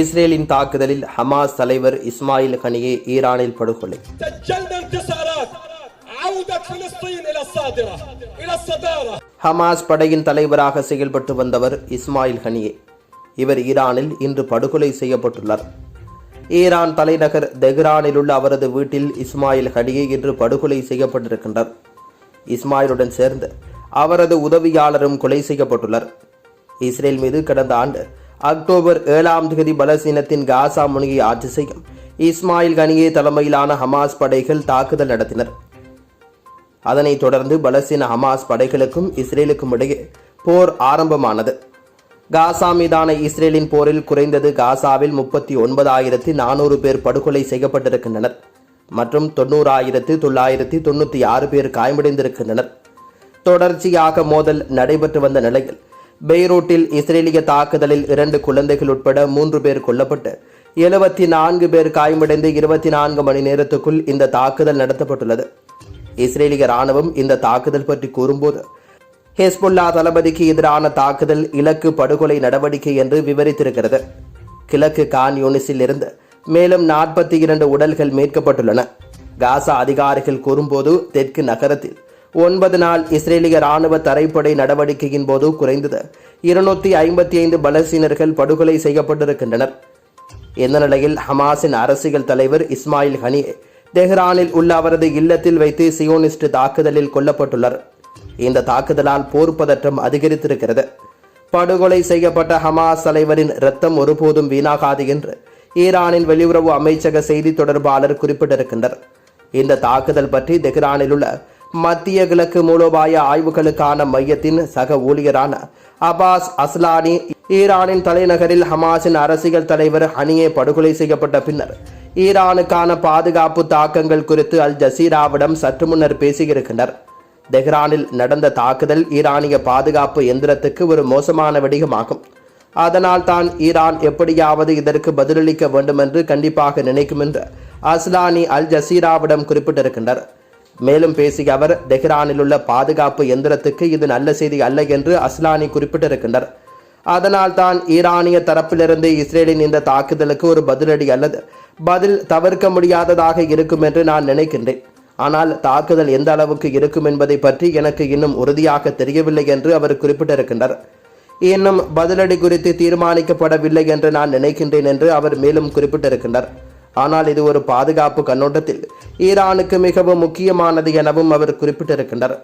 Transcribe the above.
இஸ்ரேலின் தாக்குதலில் ஹமாஸ் தலைவர் இஸ்மாயில் ஹனியே ஈரானில் படுகொலை. ஹமாஸ் படையின் தலைவராக செயல்பட்டு வந்தவர் இஸ்மாயில் ஹனியே. இவர் ஈரானில் இன்று படுகொலை செய்யப்பட்டுள்ளார். ஈரான் தலைநகர் தெஹ்ரானில் உள்ள அவரது வீட்டில் இஸ்மாயில் ஹனியே இன்று படுகொலை செய்யப்பட்டிருக்கின்றார். இஸ்மாயிலுடன் சேர்ந்து அவரது உதவியாளரும் கொலை செய்யப்பட்டுள்ளார். இஸ்ரேல் மீது கடந்த ஆண்டு அக்டோபர் ஏழாம் தேதி பலசீனத்தின் காசா முனையை ஆட்சி செய்யும். இஸ்மாயில் கனியே தலைமையிலான ஹமாஸ் படைகள் தாக்குதல் நடத்தினர். அதனைத் தொடர்ந்து பலசீன ஹமாஸ் படைகளுக்கும் இஸ்ரேலுக்கும் இடையே போர் ஆரம்பமானது. காசா மீதான இஸ்ரேலின் போரில் குறைந்தது காசாவில் முப்பத்தி ஒன்பதாயிரத்தி நானூறு பேர் படுகொலை செய்யப்பட்டிருக்கின்றனர் மற்றும் தொண்ணூறாயிரத்து தொள்ளாயிரத்தி தொண்ணூற்றி ஆறு பேர் காயமடைந்திருக்கின்றனர். தொடர்ச்சியாக மோதல் நடைபெற்று வந்த நிலையில் பெய்ரூட்டில் இஸ்ரேலிய தாக்குதலில் இரண்டு குழந்தைகள் உட்பட மூன்று பேர் கொல்லப்பட்டு எழுபத்தி நான்கு பேர் காயமடைந்து இருபத்தி நான்கு மணி நேரத்துக்குள் இந்த தாக்குதல் நடத்தப்பட்டுள்ளது. இஸ்ரேலிய ராணுவம் இந்த தாக்குதல் பற்றி கூறும்போது ஹெஸ்புல்லா தளபதிக்கு எதிரான தாக்குதல் இலக்கு படுகொலை நடவடிக்கை என்று விவரித்திருக்கிறது. கிழக்கு கான் யூனிஸில் இருந்து மேலும் நாற்பத்தி இரண்டு உடல்கள் மீட்கப்பட்டுள்ளன. காசா அதிகாரிகள் கூறும்போது தெற்கு நகரத்தில் ஒன்பது நாள் இஸ்ரேலிய ராணுவ தரைப்படை நடவடிக்கையின் போது குறைந்தது இருநூத்தி ஐம்பத்தி ஐந்து பலஸ்தீனர்கள் படுகொலை செய்யப்பட்டிருக்கின்றனர். இந்த நிலையில் ஹமாஸின் அரசியல் தலைவர் இஸ்மாயில் ஹனியே தெஹ்ரானில் உள்ள அவரது இல்லத்தில் வைத்து சியோனிஸ்ட் தாக்குதலில் கொல்லப்பட்டுள்ளார். இந்த தாக்குதலால் போர் பதற்றம் அதிகரித்திருக்கிறது. படுகொலை செய்யப்பட்ட ஹமாஸ் தலைவரின் இரத்தம் ஒருபோதும் வீணாகாது என்று ஈரானின் வெளியுறவு அமைச்சக செய்தி தொடர்பாளர் குறிப்பிட்டிருக்கின்றார். இந்த தாக்குதல் பற்றி தெஹ்ரானில் உள்ள மத்திய கிழக்கு மூலோபாய ஆய்வுகளுக்கான மையத்தின் சக ஊழியரான அபாஸ் அஸ்லானி ஈரானின் தலைநகரில் ஹமாஸின் அரசியல் தலைவர் ஹனியே படுகொலை செய்யப்பட்ட பின்னர் ஈரானுக்கான பாதுகாப்பு தாக்கங்கள் குறித்து அல் ஜசீராவிடம் சற்று முன்னர் பேசியிருக்கின்றனர். தெஹ்ரானில் நடந்த தாக்குதல் ஈரானிய பாதுகாப்பு எந்திரத்துக்கு ஒரு மோசமான வெடிகமாகும் அதனால் தான் ஈரான் எப்படியாவது இதற்கு பதிலளிக்க வேண்டும் என்று கண்டிப்பாக நினைக்கும் என்று அஸ்லானி அல் ஜசீராவிடம் குறிப்பிட்டிருக்கின்றனர். மேலும் பேசிய அவர் தெஹ்ரானில் உள்ள பாதுகாப்பு எந்திரத்துக்கு இது நல்ல செய்தி அல்ல என்று அஸ்லானி குறிப்பிட்டிருக்கின்றார். அதனால் தான் ஈரானிய தரப்பிலிருந்து இஸ்ரேலின் இந்த தாக்குதலுக்கு ஒரு பதிலடி அல்லது பதில் தவிர்க்க முடியாததாக இருக்கும் என்று நான் நினைக்கின்றேன். ஆனால் தாக்குதல் எந்த அளவுக்கு இருக்கும் என்பதை பற்றி எனக்கு இன்னும் உறுதியாக தெரியவில்லை என்று அவர் குறிப்பிட்டிருக்கின்றார். இன்னும் பதிலடி குறித்து தீர்மானிக்கப்படவில்லை என்று நான் நினைக்கின்றேன் என்று அவர் மேலும் குறிப்பிட்டிருக்கின்றார். ஆனால் இது ஒரு பாதுகாப்பு கண்ணோட்டத்தில் ஈரானுக்கு மிகவும் முக்கியமானது எனவும் அவர் குறிப்பிட்டிருக்கின்றார்.